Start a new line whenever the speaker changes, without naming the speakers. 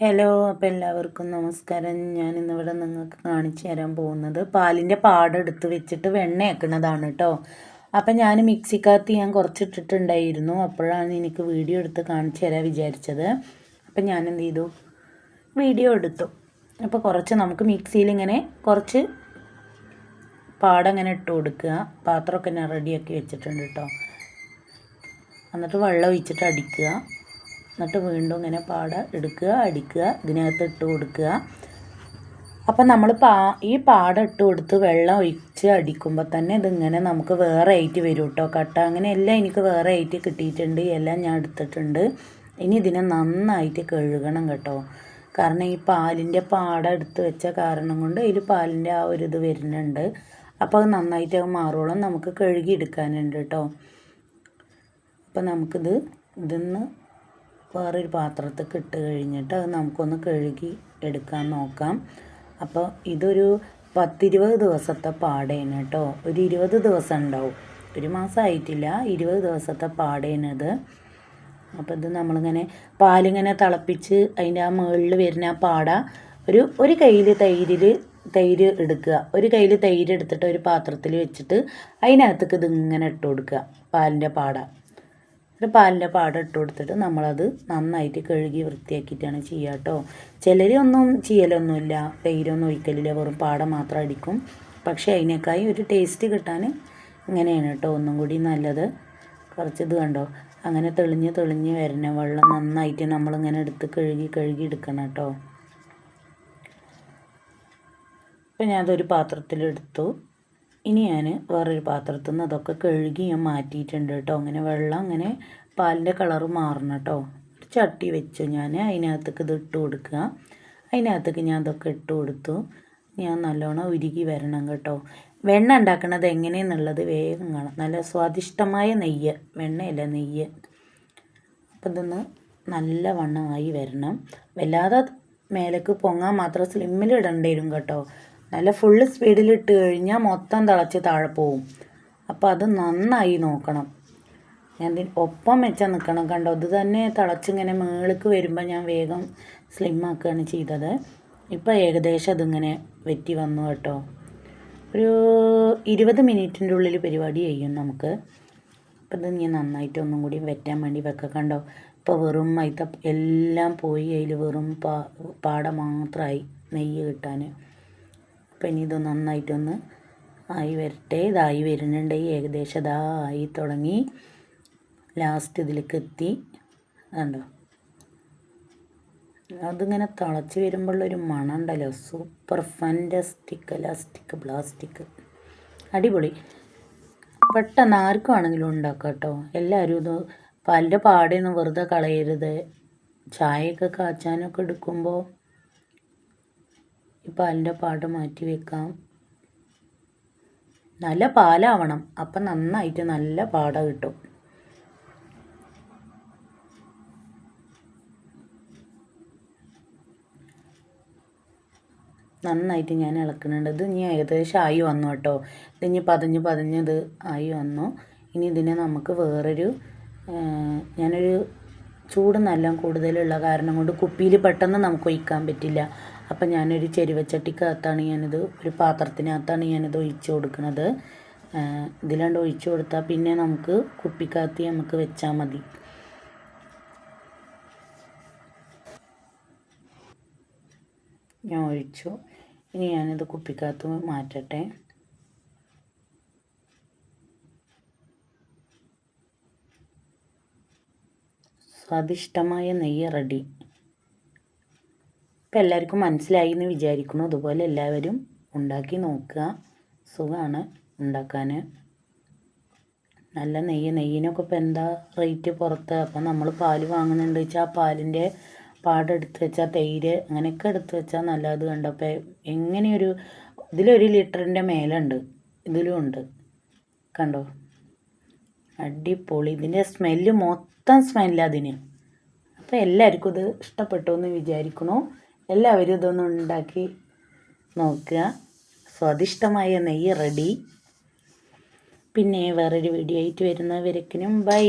Hello അപ്പോൾ എല്ലാവർക്കും നമസ്കാരം. ഞാൻ ഇന്നിവിടെ നിങ്ങൾക്ക് കാണിച്ചു തരാൻ പോകുന്നത് പാലിന്റെ പാടെടുത്ത് വെച്ചിട്ട് വെണ്ണ ആക്കുന്നതാണ് കേട്ടോ അപ്പം ഞാൻ മിക്സിക്കകത്ത് ഞാൻ കുറച്ചിട്ടിട്ടുണ്ടായിരുന്നു. അപ്പോഴാണ് എനിക്ക് വീഡിയോ എടുത്ത് കാണിച്ചു തരാൻ വിചാരിച്ചത്. അപ്പം ഞാൻ എന്ത് ചെയ്തു? വീഡിയോ എടുത്തു. അപ്പോൾ കുറച്ച് നമുക്ക് മിക്സിയിൽ ഇങ്ങനെ കുറച്ച് പാടങ്ങനെ ഇട്ട് കൊടുക്കുക. പാത്രമൊക്കെ ഞാൻ റെഡിയാക്കി വെച്ചിട്ടുണ്ട് കേട്ടോ എന്നിട്ട് വെള്ളം ഒഴിച്ചിട്ട് അടിക്കുക. എന്നിട്ട് വീണ്ടും ഇങ്ങനെ പാട എടുക്കുക അടിക്കുക ഇതിനകത്ത് ഇട്ട് കൊടുക്കുക. അപ്പം നമ്മൾ പാ ഈ പാട ഇട്ട് കൊടുത്ത് വെള്ളം ഒഴിച്ച് അടിക്കുമ്പോൾ തന്നെ ഇതിങ്ങനെ നമുക്ക് വേറെ ആയിട്ട് വരും കേട്ടോ കട്ട അങ്ങനെ എല്ലാം എനിക്ക് വേറെ ആയിട്ട് കിട്ടിയിട്ടുണ്ട് എല്ലാം ഞാൻ എടുത്തിട്ടുണ്ട്. ഇനി ഇതിനെ നന്നായിട്ട് കഴുകണം കേട്ടോ. കാരണം ഈ പാലിന്റെ പാട എടുത്ത് വെച്ച കാരണം കൊണ്ട് ഇതിൽ പാലിന്റെ ആ ഒരു ഇത് വരുന്നുണ്ട്. അപ്പോൾ അത് നന്നായിട്ട് അത് മാറോളം. നമുക്ക് കഴുകി എടുക്കാനുണ്ട് കേട്ടോ അപ്പോൾ നമുക്കിത് ഇതിന്ന് വേറൊരു പാത്രത്തേക്ക് ഇട്ട് കഴിഞ്ഞിട്ട് അത് നമുക്കൊന്ന് കഴുകി എടുക്കാൻ നോക്കാം. അപ്പോൾ ഇതൊരു പത്തിരുപത് ദിവസത്തെ പാടേന് കേട്ടോ. ഒരു ഇരുപത് ദിവസം ഉണ്ടാവും. ഒരു മാസം ആയിട്ടില്ല. ഇരുപത് ദിവസത്തെ പാടേനത് അപ്പോൾ ഇത് നമ്മളിങ്ങനെ പാലിങ്ങനെ തിളപ്പിച്ച് അതിന്റെ ആ മുകളിൽ വരുന്ന ആ പാട ഒരു ഒരു കയ്യിൽ തൈരിൽ തൈര് എടുക്കുക. ഒരു കയ്യിൽ തൈര് എടുത്തിട്ട് ഒരു പാത്രത്തിൽ വെച്ചിട്ട് അതിനകത്തേക്ക് ഇതിങ്ങനെ ഇട്ട് കൊടുക്കുക. പാലിന്റെ പാട. ഒരു പാലിന്റെ പാട ഇട്ട് കൊടുത്തിട്ട് നമ്മളത് നന്നായിട്ട് കഴുകി വൃത്തിയാക്കിയിട്ടാണ് ചെയ്യുക കേട്ടോ. ചിലരൊന്നും ചെയ്യലൊന്നുമില്ല തൈരൊന്നും ഒഴിക്കലില്ല വെറും പാട മാത്രം അടിക്കും. പക്ഷേ അതിനേക്കായി ഒരു ടേസ്റ്റ് കിട്ടാൻ ഇങ്ങനെയാണ് കേട്ടോ ഒന്നും കൂടി നല്ലത്. കുറച്ച് ഇത് കണ്ടോ? അങ്ങനെ തെളിഞ്ഞ് തെളിഞ്ഞ് വരുന്ന വെള്ളം നന്നായിട്ട് നമ്മളിങ്ങനെ എടുത്ത് കഴുകി കഴുകി എടുക്കണം കേട്ടോ. ഇപ്പം ഞാനതൊരു പാത്രത്തിലെടുത്തു. ഇനി ഞാൻ വേറൊരു പാത്രത്തിൽ നിന്ന് അതൊക്കെ കഴുകി ഞാൻ മാറ്റിയിട്ടുണ്ട് കേട്ടോ. അങ്ങനെ വെള്ളം അങ്ങനെ പാലിന്റെ കളറ് മാറണം കേട്ടോ. ചട്ടി വെച്ചു ഞാൻ. അതിനകത്തേക്ക് ഇത് ഇട്ട് കൊടുക്കുക. അതിനകത്തേക്ക് ഞാൻ അതൊക്കെ ഇട്ട് കൊടുത്തു. ഞാൻ നല്ലോണം ഉരുകി വരണം കേട്ടോ. വെണ്ണ ഉണ്ടാക്കുന്നത് എങ്ങനെയെന്നുള്ളത് വേഗം കാണാം നല്ല സ്വാദിഷ്ടമായ നെയ്യ്. വെണ്ണയല്ല നെയ്യ്. അപ്പം ഇതൊന്ന് നല്ല വണ്ണമായി വരണം. വല്ലാതെ മേലേക്ക് പൊങ്ങാൻ മാത്രം സ്ലിമ്മിൽ ഇടേണ്ടി വരും കേട്ടോ. നല്ല ഫുള്ള് സ്പീഡിൽ ഇട്ട് കഴിഞ്ഞാൽ മൊത്തം തിളച്ച് താഴെ പോവും. അപ്പോൾ അത് നന്നായി നോക്കണം. ഞാൻ ഒപ്പം വെച്ചാൽ നിൽക്കണം കണ്ടോ? ഇത് തന്നെ തിളച്ചിങ്ങനെ മേളിക്ക് വരുമ്പോൾ ഞാൻ വേഗം സ്ലിം ആക്കുകയാണ് ചെയ്തത്. ഇപ്പോൾ ഏകദേശം അതിങ്ങനെ വെറ്റി വന്നു കേട്ടോ. ഒരു ഇരുപത് മിനിറ്റിന്റെ ഉള്ളിൽ പരിപാടി ചെയ്യും നമുക്ക്. അപ്പോൾ ഇത് ഞാൻ നന്നായിട്ട് ഒന്നും കൂടി വെറ്റാൻ വേണ്ടി വെക്ക കണ്ടോ? ഇപ്പോൾ വെറും മൈത്ത എല്ലാം പോയി അതിൽ വെറും പാട മാത്രമായി നെയ്യ് കിട്ടാൻ അപ്പം ഇനി ഇത് നന്നായിട്ടൊന്ന് ആയി വരട്ടെ. ഇതായി വരുന്നുണ്ട്. ഏകദേശം ഇതാ തുടങ്ങി. ലാസ്റ്റ് ഇതിലേക്ക് എത്തി. കണ്ടോ? അതിങ്ങനെ തിളച്ച് വരുമ്പോഴുള്ളൊരു മണം ഉണ്ടല്ലോ സൂപ്പർ ഫാന്റസ്റ്റിക് ലാസ്റ്റിക് പ്ലാസ്റ്റിക് അടിപൊളി. പെട്ടെന്ന് ആർക്കും ആണെങ്കിലും ഉണ്ടാക്കാം കേട്ടോ. എല്ലാവരും ഇത് പാലിന്റെ പാടയൊന്നും വെറുതെ കളയരുത്. ചായയൊക്കെ കാച്ചാനൊക്കെ എടുക്കുമ്പോൾ ഈ പാലിന്റെ പാട് മാറ്റി വെക്കാം. നല്ല പാലാവണം. അപ്പം നന്നായിട്ട് നല്ല പാട കിട്ടും. നന്നായിട്ട് ഞാൻ ഇളക്കുന്നുണ്ട്. ഇത് ഇനി ഏകദേശം ആയി വന്നു കേട്ടോ. ഇത് ഇനി പതിഞ്ഞ് പതിഞ്ഞത് ആയി വന്നു. ഇനി ഇതിനെ നമുക്ക് വേറൊരു ഞാനൊരു ചൂട് നല്ല കൂടുതലുള്ള കാരണം കൊണ്ട് കുപ്പിയിൽ പെട്ടെന്ന് നമുക്ക് ഒഴിക്കാൻ പറ്റില്ല. അപ്പം ഞാനൊരു ചെരുവച്ചട്ടിക്കകത്താണ് ഞാനിത് ഒരു പാത്രത്തിനകത്താണ് ഞാനിത് ഒഴിച്ച് കൊടുക്കുന്നത് ഇതിലാണ്ട് ഒഴിച്ച് കൊടുത്താൽ പിന്നെ നമുക്ക് കുപ്പിക്കകത്ത് നമുക്ക് വെച്ചാൽ മതി. ഞാൻ ഒഴിച്ചു. ഇനി ഞാനിത് കുപ്പിക്കകത്ത് മാറ്റട്ടെ. സ്വാദിഷ്ടമായ നെയ്യ് റെഡി. ഇപ്പം എല്ലാവർക്കും മനസ്സിലായി എന്ന് വിചാരിക്കുന്നു. അതുപോലെ എല്ലാവരും ഉണ്ടാക്കി നോക്കുക. സുഖമാണ് ഉണ്ടാക്കാൻ നല്ല നെയ്യ്. നെയ്യിനൊക്കെ ഇപ്പം എന്താ റേറ്റ് പുറത്ത്? അപ്പം നമ്മൾ പാൽ വാങ്ങുന്നുണ്ട് വെച്ചാൽ ആ പാലിന്റെ പാടെടുത്ത് വെച്ചാൽ തൈര് അങ്ങനെയൊക്കെ എടുത്ത് വെച്ചാൽ നല്ലത് കണ്ടപ്പോൾ എങ്ങനെയൊരു ഇതിലൊരു ലിറ്ററിന്റെ മേലുണ്ട്. ഇതിലും ഉണ്ട്. കണ്ടോ? അടിപൊളി. ഇതിന്റെ സ്മെല്ല് മൊത്തം സ്മെല്ല് അതിന്. അപ്പോൾ എല്ലാവർക്കും ഇത് ഇഷ്ടപ്പെട്ടു എന്ന് വിചാരിക്കുന്നു. എല്ലാവരും ഇതൊന്നും ഉണ്ടാക്കി നോക്കുക. സ്വാദിഷ്ടമായ നെയ്യ് റെഡി. പിന്നെ വേറൊരു വീഡിയോ ആയിട്ട് വരുന്നവരേക്കിനും ബൈ.